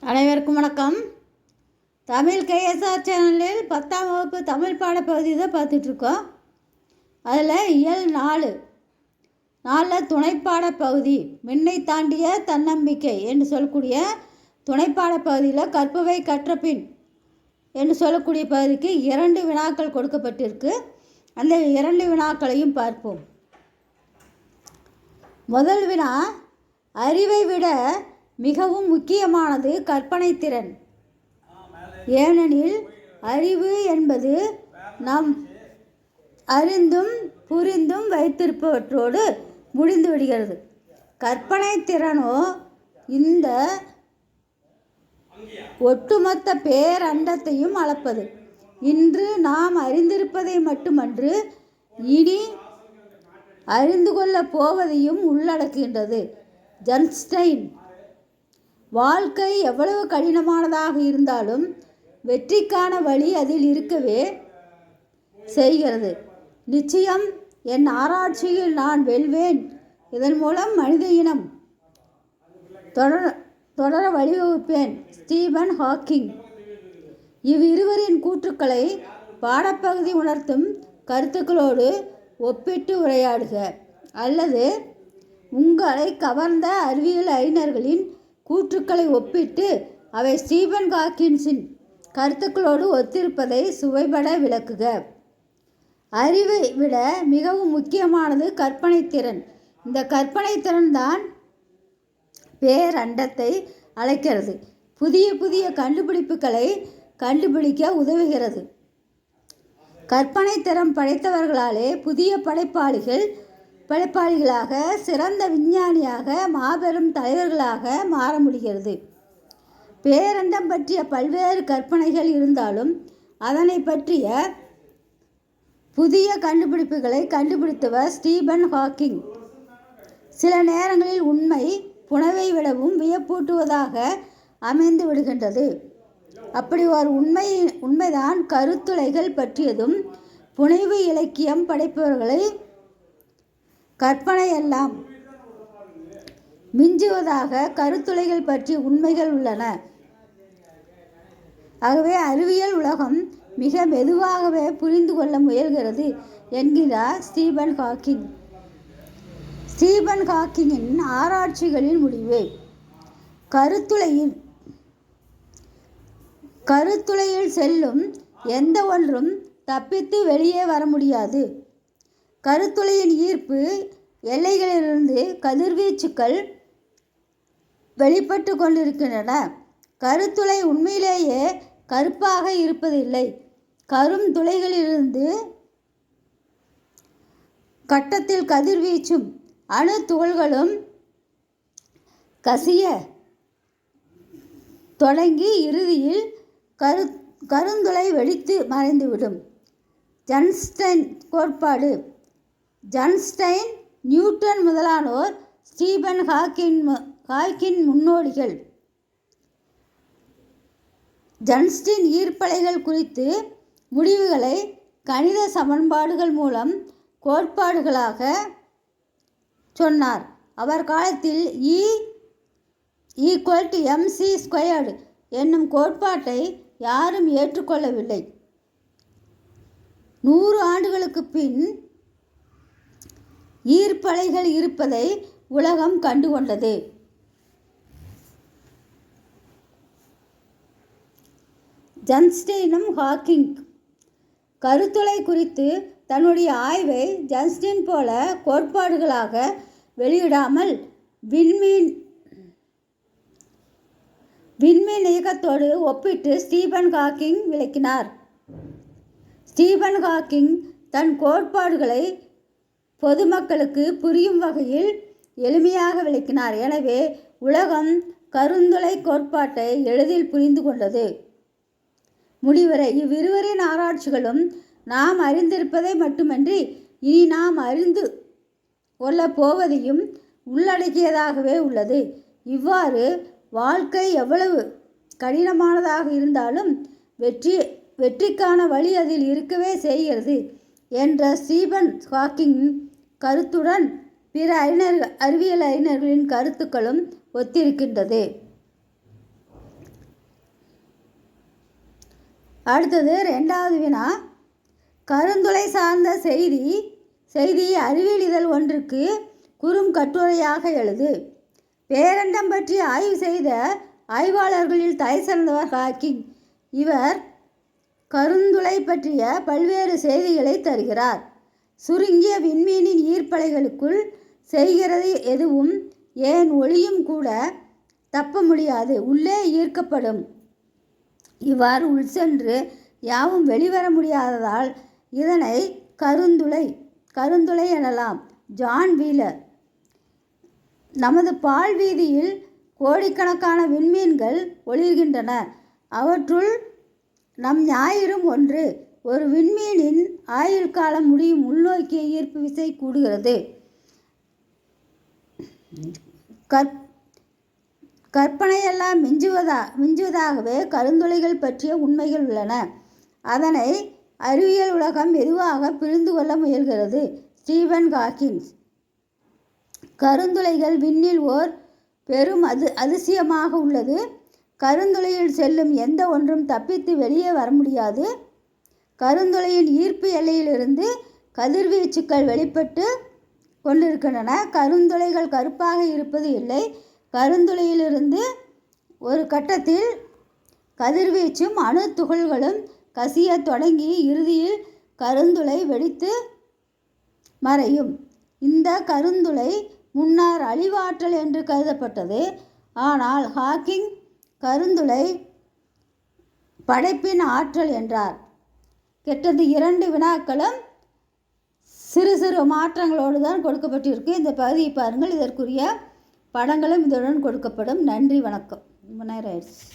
அனைவருக்கும் வணக்கம். தமிழ் கேஎஸ்ஆர் சேனலில் பத்தாம் வகுப்பு தமிழ் பாடப்பகுதி தான் பார்த்துட்ருக்கோம். அதில் இயல் நாலு. நாலில் துணைப்பாடப் பகுதி மின்னை தாண்டிய தன்னம்பிக்கை என்று சொல்லக்கூடிய துணைப்பாடப் பகுதியில் கற்பவை கற்றபின் என்று சொல்லக்கூடிய பகுதிக்கு இரண்டு வினாக்கள் கொடுக்கப்பட்டிருக்கு. அந்த இரண்டு வினாக்களையும் பார்ப்போம். முதல் வினா அறிவை விட மிகவும் முக்கியமானது கற்பனை திறன். ஏனெனில் அறிவு என்பது நாம் அறிந்தும் புரிந்தும் வைத்திருப்பவற்றோடு முடிந்து விடுகிறது. கற்பனை திறனோ இந்த ஒட்டுமொத்த பேரண்டத்தையும் அளப்பது. இன்று நாம் அறிந்திருப்பதை மட்டுமன்று இனி அறிந்து கொள்ளப் போவதையும் உள்ளடக்குகின்றது. ஜன்ஸ்டைன் வாழ்க்கை எவ்வளவு கடினமானதாக இருந்தாலும் வெற்றிக்கான வழி அதில் இருக்கவே செய்கிறது. நிச்சயம் என் ஆராய்ச்சியில் நான் வெல்வேன். இதன் மூலம் மனித இனம் தொடர தொடர வழிவகுப்பேன். Stephen Hawking. இவ்விருவரின் கூற்றுக்களை பாடப்பகுதி உணர்த்தும் கருத்துக்களோடு ஒப்பிட்டு உரையாடுக. அல்லது உங்களை கவர்ந்த அறிவியல் அறிஞர்களின் கூற்றுக்களை ஒப்பிட்டு அவை ஸ்டீபன் ஹாக்கின்ஸின் கருத்துக்களோடு ஒத்திருப்பதை சுவைபட விளக்குக. அறிவை விட மிகவும் முக்கியமானது கற்பனை திறன். இந்த கற்பனை திறன் தான் பேரண்டத்தை அழைக்கிறது. புதிய புதிய கண்டுபிடிப்புகளை கண்டுபிடிக்க உதவுகிறது. கற்பனை திறம் படைத்தவர்களாலே புதிய படைப்பாளிகள் படைப்பாளிகளாக சிறந்த விஞ்ஞானியாக மாபெரும் தலைவர்களாக மாற முடிகிறது. பேரண்டம் பற்றிய பல்வேறு கற்பனைகள் இருந்தாலும் அதனை பற்றிய புதிய கண்டுபிடிப்புகளை கண்டுபிடித்தவர் ஸ்டீபன் ஹாக்கிங். சில நேரங்களில் உண்மை புனவை விடவும் வியப்பூட்டுவதாக அமைந்து விடுகின்றது. அப்படி ஒரு உண்மை உண்மைதான் கருத்துளைகள் பற்றியதும் புனைவு இலக்கியம் படைப்பவர்களை கற்பனையெல்லாம் மிஞ்சுவதாக கருத்துளைகள் பற்றி உண்மைகள் உள்ளன. ஆகவே அறிவியல் உலகம் மிக மெதுவாகவே புரிந்து கொள்ள முயல்கிறது என்கிறார் ஸ்டீபன் ஹாக்கிங். ஸ்டீபன் ஹாக்கிங்கின் ஆராய்ச்சிகளின் முடிவு கருத்துளையில் கருத்துளையில் செல்லும் எந்த ஒன்றும் தப்பித்து வெளியே வர முடியாது. கருத்துளையின் ஈர்ப்பு எல்லைகளிலிருந்து கதிர்வீச்சுக்கள் வெளிப்பட்டு கொண்டிருக்கின்றன. கருத்துளை உண்மையிலேயே கருப்பாக இருப்பதில்லை. கரும் துளைகளிலிருந்து கட்டத்தில் கதிர்வீச்சும் அணு துகள்களும் கசிய தொடங்கி இறுதியில் கரு கருந்துளை வெடித்து மறைந்துவிடும். ஜன்ஸ்டன் கோட்பாடு. ஜன்ஸ்டைன் நியூட்டன் முதலானோர் ஸ்டீபன் ஹாக்கின் ஹாக்கின் முன்னோடிகள். ஜன்ஸ்டின் ஈர்ப்பலைகள் குறித்து முடிவுகளை கணித சமன்பாடுகள் மூலம் கோட்பாடுகளாக சொன்னார். அவர் காலத்தில் E equal to MC squared என்னும் கோட்பாட்டை யாரும் ஏற்றுக்கொள்ளவில்லை. நூறு ஆண்டுகளுக்கு பின் ஈர்ப்பலைகள் இருப்பதை உலகம் கண்டுகொண்டது. ஜன்ஸ்டீனும் ஹாக்கிங். கருத்துளை குறித்து தன்னுடைய ஆய்வை ஜன்ஸ்டீன் போல கோட்பாடுகளாக வெளியிடாமல் விண்மீன் விண்மீன் இயக்கத்தோடு ஒப்பிட்டு ஸ்டீபன் ஹாக்கிங் விளக்கினார். ஸ்டீபன் ஹாக்கிங் தன் கோட்பாடுகளை பொதுமக்களுக்கு புரியும் வகையில் எளிமையாக விளக்கினார். எனவே உலகம் கருந்துளை கோட்பாட்டை எளிதில் புரிந்து கொண்டது. முடிவரை. இவ்விருவரின் ஆராய்ச்சிகளும் நாம் அறிந்திருப்பதை மட்டுமன்றி இனி நாம் அறிந்து கொள்ளப் போவதையும் உள்ளடக்கியதாகவே உள்ளது. இவ்வாறு வாழ்க்கை எவ்வளவு கடினமானதாக இருந்தாலும் வெற்றி வெற்றிக்கான வழி அதில் இருக்கவே செய்கிறது. என்ற ஸ்டீபன் ஹாக்கிங் கருத்துடன் பிற அறிஞர் அறிவியல் அறிஞர்களின் கருத்துக்களும் ஒத்திருக்கின்றது. அடுத்தது ரெண்டாவது வினா. கருந்துளை சார்ந்த செய்தி செய்தி அறிவியல் இதழ் ஒன்றுக்கு குறும் கட்டுரையாக எழுது. பேரண்டம் பற்றி ஆய்வு செய்த ஆய்வாளர்களில் தலை சிறந்தவர் ஹாக்கிங். இவர் கருந்துளை பற்றிய பல்வேறு செய்திகளை தருகிறார். சுருங்கிய விண்மீனின் ஈர்ப்பலைகளுக்குள் செய்கிறது எதுவும் ஏன் ஒளியும் கூட தப்ப முடியாது உள்ளே ஈர்க்கப்படும். இவ்வாறு உள் சென்று யாவும் வெளிவர முடியாததால் இதனை கருந்துளை கருந்துளை எனலாம். John Wheeler. நமது பால் வீதியில் கோடிக்கணக்கான விண்மீன்கள் ஒளிர்கின்றன. அவற்றுள் நம் ஞாயிறும் ஒன்று ஒரு விண்மீனின் ஆயுள் காலம் முடியும் உள்நோக்கிய ஈர்ப்பு விசை கூடுகிறது. கற் கற்பனையெல்லாம் மிஞ்சுவதா மிஞ்சுவதாகவே கருந்துளைகள் பற்றிய உண்மைகள் உள்ளன. அதனை அறிவியல் உலகம் மெதுவாக புரிந்து கொள்ள முயல்கிறது. ஸ்டீவன் ஹாக்கின்ஸ் கருந்துளைகள் விண்ணில் ஓர் பெரும் அது அதிசயமாக உள்ளது. கருந்துளையில் செல்லும் எந்த ஒன்றும் தப்பித்து வெளியே வர முடியாது. கருந்துளையின் ஈர்ப்பு எல்லையிலிருந்து கதிர்வீச்சுக்கள் வெளிப்பட்டு கொண்டிருக்கின்றன. கருந்துளைகள் கருப்பாக இருப்பது இல்லை. கருந்துளையிலிருந்து ஒரு கட்டத்தில் கதிர்வீச்சும் அணு துகள்களும் கசியத் தொடங்கி இறுதியில் கருந்துளை வெடித்து மறையும். இந்த கருந்துளை முன்னர் அழிவாற்றல் என்று கருதப்பட்டது. ஆனால் ஹாக்கிங் கருந்துளை படைப்பின் ஆற்றல் என்றார். கெட்டது இரண்டு வினாக்களும் சிறு சிறு மாற்றங்களோடு தான் கொடுக்கப்பட்டிருக்கு. இந்த பகுதியை பாருங்கள். இதற்குரிய படங்களும் இதனுடன் கொடுக்கப்படும். நன்றி வணக்கம். ரொம்ப நேரம் ஆயிடுச்சு.